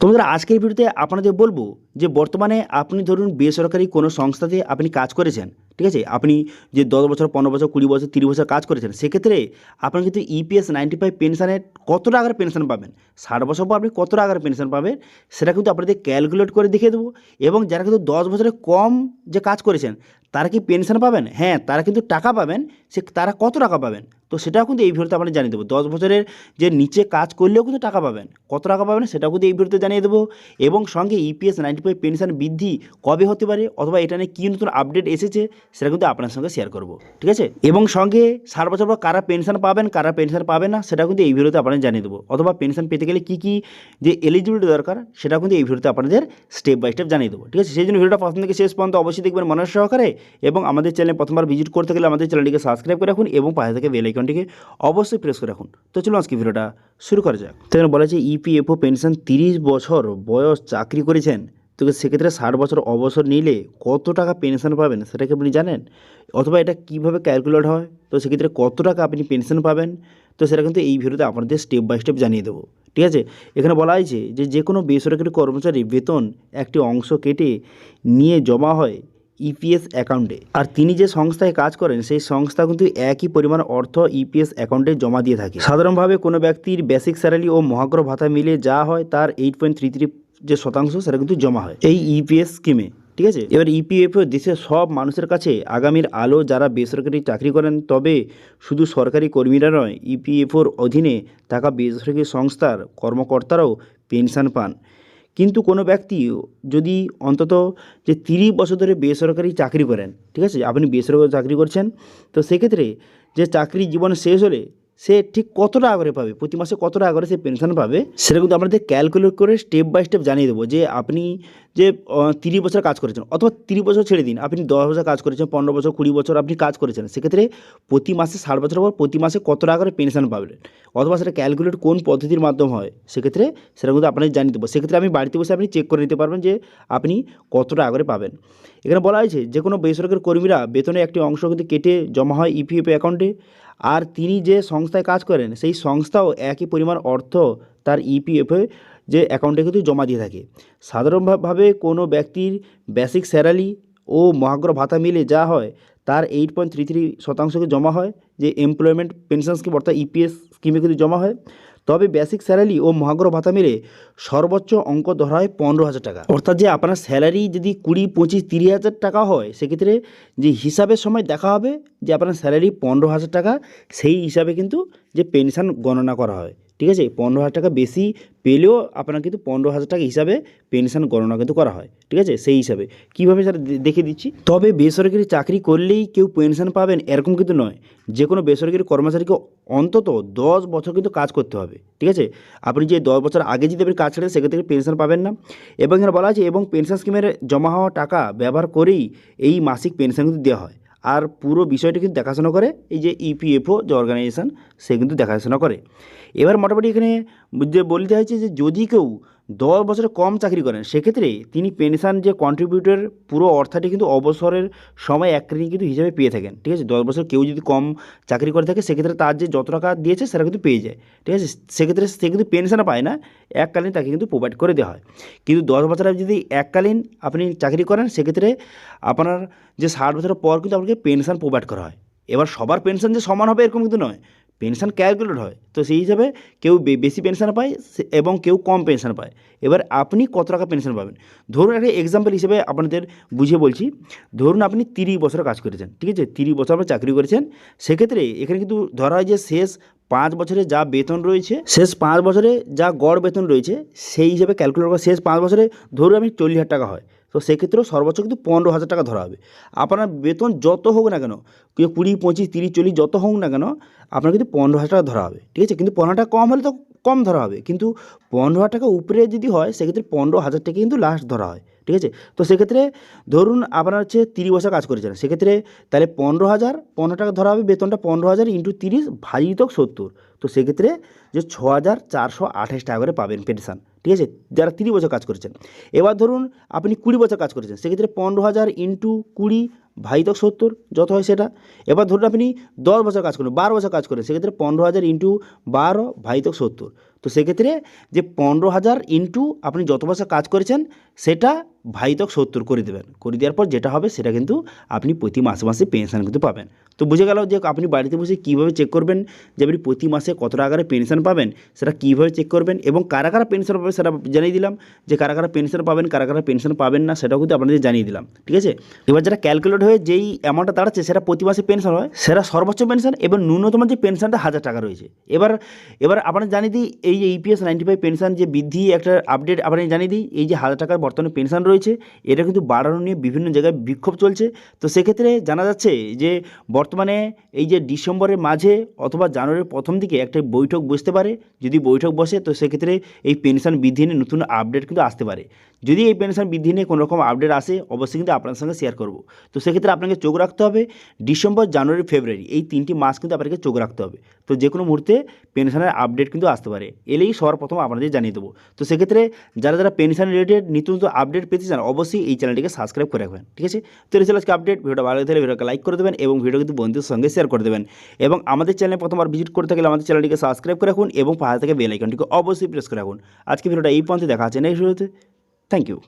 তোমাদের আজকের ভিডিওতে আপনাদের বলব যে বর্তমানে আপনি ধরুন বেসরকারি কোনো সংস্থাতে আপনি কাজ করেছেন ঠিক আছে? আপনি যে দশ বছর, পনেরো বছর, কুড়ি বছর, তিরিশ বছর কাজ করেছেন, সেক্ষেত্রে আপনার কিন্তু ইপিএস নাইনটি ফাইভ পেনশনের কত টাকার পেনশন পাবেন? ষাট বছর পর আপনি কত টাকার পেনশন পাবেন? সেটা কিন্তু আপনাদের ক্যালকুলেট করে দেখিয়ে দেবো। এবং যারা কিন্তু দশ বছরের কম যে কাজ করেছেন, তারা কি পেনশন পাবেন? হ্যাঁ তারা কিন্তু টাকা পাবেন। সে তারা কত টাকা পাবেন? তো সেটাও কিন্তু এই ভিডিওতে আমরা জানিয়ে দেবো। দশ বছরের যে নিচে কাজ করলেও কিন্তু টাকা পাবেন। কত টাকা পাবেন সেটাও কিন্তু এই ভিডিওতে জানিয়ে দেবো। এবং সঙ্গে ইপিএস নাইনটি ফাইভ পেনশন বৃদ্ধি কবে হতে পারে? অথবা এটা নিয়ে কী নতুন আপডেট এসেছে? সেটা কিন্তু আপনার সঙ্গে শেয়ার করব, ঠিক আছে? এবং সঙ্গে ষাট বছর পর কারা পেনশন পাবেন, কারা পেনশন পাবেন না সেটা কিন্তু এই ভিডিওতে আপনাদের জানিয়ে দেবো। অথবা পেনশন পেতে গেলে কী কী যে এলিজিবিলিটি দরকার সেটা কিন্তু এই ভিডিওতে আপনাদের স্টেপ বাই স্টেপ জানিয়ে দেবো, ঠিক আছে? সেই জন্য ভিডিওটা প্রথম থেকে শেষ পর্যন্ত অবশ্যই দেখবেন মনের সহকারে এবং আমাদের চ্যানেলে প্রথমবার ভিজিট করতে গেলে আমাদের চ্যানেলটিকে সাবস্ক্রাইব করে রাখুন এবং পাশে থেকে বেল আইকনটিকে অবশ্যই প্রেস করে রাখুন। তো চলুন আজকে ভিডিওটা শুরু করা যাক। তো বলা আছে ইপিএফও পেনশন তিরিশ বছর বয়স চাকরি করেছেন। তো সেক্ষেত্রে ষাট বছর অবসর নিলে কত টাকা পেনশন পাবেন সেটা কি আপনি জানেন? অথবা এটা কীভাবে ক্যালকুলেট হয়? তো সেক্ষেত্রে কত টাকা আপনি পেনশন পাবেন? তো সেটা কিন্তু এই ভিডিওতে আপনাদের স্টেপ বাই স্টেপ জানিয়ে দেবো। ঠিক আছে? এখানে বলা হয়েছে যে যে কোনো বেসরকারি কর্মচারী বেতন একটি অংশ কেটে নিয়ে জমা হয় ইপিএস অ্যাকাউন্টে আর তিনি যে সংস্থায় কাজ করেন, সেই সংস্থা কিন্তু একই পরিমাণ অর্থ ইপিএস অ্যাকাউন্টে জমা দিয়ে থাকে। সাধারণভাবে কোনো ব্যক্তির বেসিক স্যালারি ও মহাগ্র ভাতা মিলে যা হয় তার এইট পয়েন্ট থ্রি থ্রি যে শতাংশ, সেটা কিন্তু জমা হয় এই ইপিএস স্কিমে ঠিক আছে? এবার ইপিএফও দেশের সব মানুষের কাছে আগামীর আলো যারা বেসরকারি চাকরি করেন, তবে শুধু সরকারি কর্মীরা নয় ইপিএফওর অধীনে থাকা বেসরকারি সংস্থার কর্মকর্তারাও পেনশন পান। কিন্তু কোনো ব্যক্তি যদি অন্তত যে তিরিশ বছর ধরে বেসরকারি চাকরি করেন, ঠিক আছে? আপনি বেসরকারি চাকরি করছেন, তো সেক্ষেত্রে যে চাকরি জীবন শেষ হলে সে ঠিক কত টাকা করে পাবে? প্রতি মাসে কত টাকা করে সে পেনশন পাবে? সেটা কিন্তু আমাদের ক্যালকুলেট করে স্টেপ বাই স্টেপ জানিয়ে দেবো যে আপনি যে তিরিশ বছর কাজ করেছেন, অথবা তিরিশ বছর ছেড়ে দিন, আপনি দশ বছর কাজ করেছেন, পনেরো বছর, কুড়ি বছর আপনি কাজ করেছেন, সেক্ষেত্রে প্রতি মাসে ষাট বছর পর প্রতি মাসে কত টাকা করে পেনশন পাবেন? অথবা সেটা ক্যালকুলেট কোন পদ্ধতির মাধ্যমে হয়, সেক্ষেত্রে সেটা কিন্তু আপনাদের জানিয়ে দেবো। সেক্ষেত্রে আমি বাড়িতে বসে আপনি চেক করে নিতে পারবেন যে আপনি কত টাকা করে পাবেন। এখানে বলা হয়েছে, যে কোনো বেসরকারি কর্মীরা বেতনের একটি অংশ কিন্তু কেটে জমা হয় ইপিএফ অ্যাকাউন্টে আর তিনি যে সংস্থায় কাজ করেন, সেই সংস্থাও একই পরিমাণ অর্থ তার ইপিএফে যে অ্যাকাউন্টে কিন্তু জমা দিয়ে থাকে। সাধারণভাবে কোনো ব্যক্তির বেসিক স্যালারি ও মহাগ্র ভাতা মিলে যা হয়, তার এইট পয়েন্ট থ্রি থ্রি শতাংশকে জমা হয়, যে এমপ্লয়মেন্ট পেনশন স্কিম অর্থাৎ ইপিএস স্কিমে কিন্তু জমা হয়। তবে বেসিক স্যালারি ও মহাগ্র ভাতা মিলে সর্বোচ্চ অঙ্ক ধরা হয় পনেরো হাজার টাকা। অর্থাৎ যে আপনার স্যালারি যদি কুড়ি, পঁচিশ, তিরিশ হাজার টাকা হয়, সেক্ষেত্রে যে হিসাবের সময় দেখা হবে যে আপনার স্যালারি পনেরো হাজার টাকা, সেই হিসাবে কিন্তু যে পেনশন গণনা করা হয়। ঠিক আছে? পনেরো হাজার টাকা বেশি পেলেও আপনার কিন্তু পনেরো হাজার টাকা হিসাবে পেনশন গণনা কিন্তু করা হয়। ঠিক আছে? সেই হিসাবে। কীভাবে স্যার দেখে দিচ্ছি। তবে বেসরকারি চাকরি করলেই কেউ পেনশন পাবেন এরকম কিন্তু নয়। যে কোনো বেসরকারি কর্মচারীকে অন্তত দশ বছর কিন্তু কাজ করতে হবে। ঠিক আছে? আপনি যে দশ বছর আগে যদি আপনি কাজ ছেড়ে সেক্ষেত্রে পেনশন পাবেন না। এবং এখানে বলা আছে, এবং পেনশন স্কিমের জমা হওয়া টাকা ব্যবহার করেই এই মাসিক পেনশন কিন্তু দেওয়া হয়। আর পুরো বিষয়টি কিন্তু দেখাশোনা করে এই যে ইপিএফও যে অর্গানাইজেশন সে কিন্তু দেখাশোনা করে। এবার মোটামুটি এখানে যে বলতে হয়েছে যে যদি কেউ দশ বছরে কম চাকরি করেন, সেক্ষেত্রে তিনি পেনশন যে কন্ট্রিবিউটের পুরো অর্থটি কিন্তু অবসরের সময় এককালীন কিন্তু হিসাবে পেয়ে থাকেন, ঠিক আছে? দশ বছর কেউ যদি কম চাকরি করে থাকে, সেক্ষেত্রে তার যে যত টাকা দিয়েছে সেটা কিন্তু পেয়ে যায়, ঠিক আছে? সেক্ষেত্রে সে কিন্তু পেনশন পায় না, এককালীন তাকে কিন্তু প্রোভাইড করে দেওয়া হয়। কিন্তু দশ বছর যদি এককালীন আপনি চাকরি করেন, সেক্ষেত্রে আপনার যে ষাট বছরের পর কিন্তু আপনাকে পেনশন প্রোভাইড করা হয়। এবার সবার পেনশন যে সমান হবে এরকম কিন্তু নয়। পেনশন ক্যালকুলেট হয়। তো সেই হিসাবে কেউ বেশি পেনশন পায় এবং কেউ কম পেনশন পায়। এবার আপনি কত টাকা পেনশন পাবেন? ধরুন একটা এক্সাম্পল হিসেবে আপনাদের বুঝিয়ে বলছি। ধরুন আপনি তিরিশ বছর কাজ করেছেন, ঠিক আছে? তিরিশ বছর আপনি চাকরি করেছেন। সেক্ষেত্রে এখানে কিন্তু ধরা হয় যে শেষ পাঁচ বছরে যা বেতন রয়েছে, শেষ পাঁচ বছরে যা গড় বেতন রয়েছে, সেই হিসাবে ক্যালকুলেট করা শেষ পাঁচ বছরে ধরুন আমি চল্লিশ হাজার টাকা হয়। তো সেক্ষেত্রেও সর্বোচ্চ কিন্তু পনেরো হাজার টাকা ধরা হবে। আপনার বেতন যত হোক না কেন কেউ কুড়ি, পঁচিশ, তিরিশ, চল্লিশ যত হোক না কেন, আপনার কিন্তু পনেরো হাজার টাকা ধরা হবে। ঠিক আছে? কিন্তু পনেরো টাকা কম হলে তো কম ধরা হবে। কিন্তু পনেরো হাজার টাকা উপরে যদি হয়, সেক্ষেত্রে পনেরো হাজার টাকা কিন্তু লাস্ট ধরা হয়। ঠিক আছে? তো সেক্ষেত্রে ধরুন আপনার হচ্ছে তিরিশ বছর কাজ করেছেন। সেক্ষেত্রে তাহলে পনেরো হাজার, পনেরো টাকা ধরা হবে বেতনটা পনেরো হাজার ইন্টু তিরিশ ভাজিত সত্তর। তো সেক্ষেত্রে যে ছ হাজার চারশো আঠাশ টাকা করে পাবেন পেনশন। ঠিক আছে? যারা তিরিশ বছর কাজ করেছেন। এবার ধরুন আপনি কুড়ি বছর কাজ করেছেন, সেক্ষেত্রে পনেরো হাজার ইন্টু কুড়ি ভাইতক সত্তর, যত হয় সেটা। এবার ধরুন আপনি দশ বছর কাজ করেন, বারো বছর কাজ করেন, সেক্ষেত্রে পনেরো হাজার ইন্টু বারো ভাইতক সত্তর। তো সেক্ষেত্রে যে পনেরো হাজার ইন্টু আপনি যত বছর কাজ করেছেন, সেটা ভাইতক সত্তর করে দেবেন। করে দেওয়ার পর যেটা হবে, সেটা কিন্তু আপনি প্রতি মাসে মাসে পেনশন কিন্তু পাবেন। তো বুঝে গেল যে আপনি বাড়িতে বসে কীভাবে চেক করবেন যে আপনি প্রতি মাসে কত টাকা করে পেনশন পাবেন, সেটা কীভাবে চেক করবেন এবং কারা কারা পেনশন পাবে সেটা জানিয়ে দিলাম। যে কারা কারা পেনশন পাবেন, কারা কারা পেনশন পাবেন না, সেটাও কিন্তু আপনাদের জানিয়ে দিলাম। ঠিক আছে? এবার যেটা ক্যালকুলেট হয়ে যেই অ্যামাউন্টটা দাঁড়াচ্ছে, সেটা প্রতি মাসে পেনশন হয়, সেটা সর্বোচ্চ পেনশন এবং ন্যূনতম যে পেনশনটা হাজার টাকা রয়েছে। এবার এবার আপনার জানিয়ে দিই, এই যে ইপিএস নাইনটি ফাইভ পেনশন যে বৃদ্ধি একটা আপডেট আপনাকে জানিয়ে দিই, এই যে হাজার টাকার বর্তমানে পেনশন রয়েছে, এটা কিন্তু বাড়ানো নিয়ে বিভিন্ন জায়গায় বিক্ষোভ চলছে। তো সেক্ষেত্রে জানা যাচ্ছে যে বর্তমানে এই যে ডিসেম্বরের মাঝে অথবা জানুয়ারির প্রথম দিকে একটা বৈঠক বসতে পারে, যদি বৈঠক বসে, তো সেক্ষেত্রে এই পেনশন বৃদ্ধি নিয়ে নতুন আপডেট কিন্তু আসতে পারে। যদি এই পেনশন বৃদ্ধি নিয়ে কোনো রকম আপডেট আসে, অবশ্যই কিন্তু আপনার সঙ্গে শেয়ার করব। তো সেক্ষেত্রে আপনাকে চোখ রাখতে হবে। ডিসেম্বর, জানুয়ারি, ফেব্রুয়ারি এই তিনটি মাস কিন্তু আপনাকে চোখ রাখতে হবে। তো যে কোনো মুহূর্তে পেনশনের আপডেট কিন্তু আসতে পারে। এলেই সবার প্রথম আপনাদের জানিয়ে দেবো। তো সেক্ষেত্রে যারা যারা পেনশন রিলেটেড নিত্য নতুন আপডেট পেতে চান, অবশ্যই এই চ্যানেলটিকে সাবস্ক্রাইব করে রাখবেন, ঠিক আছে? তো এই ছিল আজকে আপডেট ভিডিওটা ভালো লাগলে ভিডিওকে লাইক করে দেবেন এবং ভিডিও কিন্তু বন্ধুদের সঙ্গে শেয়ার করে দেবেন। এবং আমাদের চ্যানেলে প্রথমবার ভিজিট করতে গেলে আমাদের চ্যানেলটিকে সাবস্ক্রাইব করে রাখুন এবং পাশে থেকে বেল আইকনটিকে অবশ্যই প্রেস করে রাখুন। আজকে ভিডিওটা এই পর্যন্ত দেখা আছে নেক্সট ভিডিওতে থ্যাংক ইউ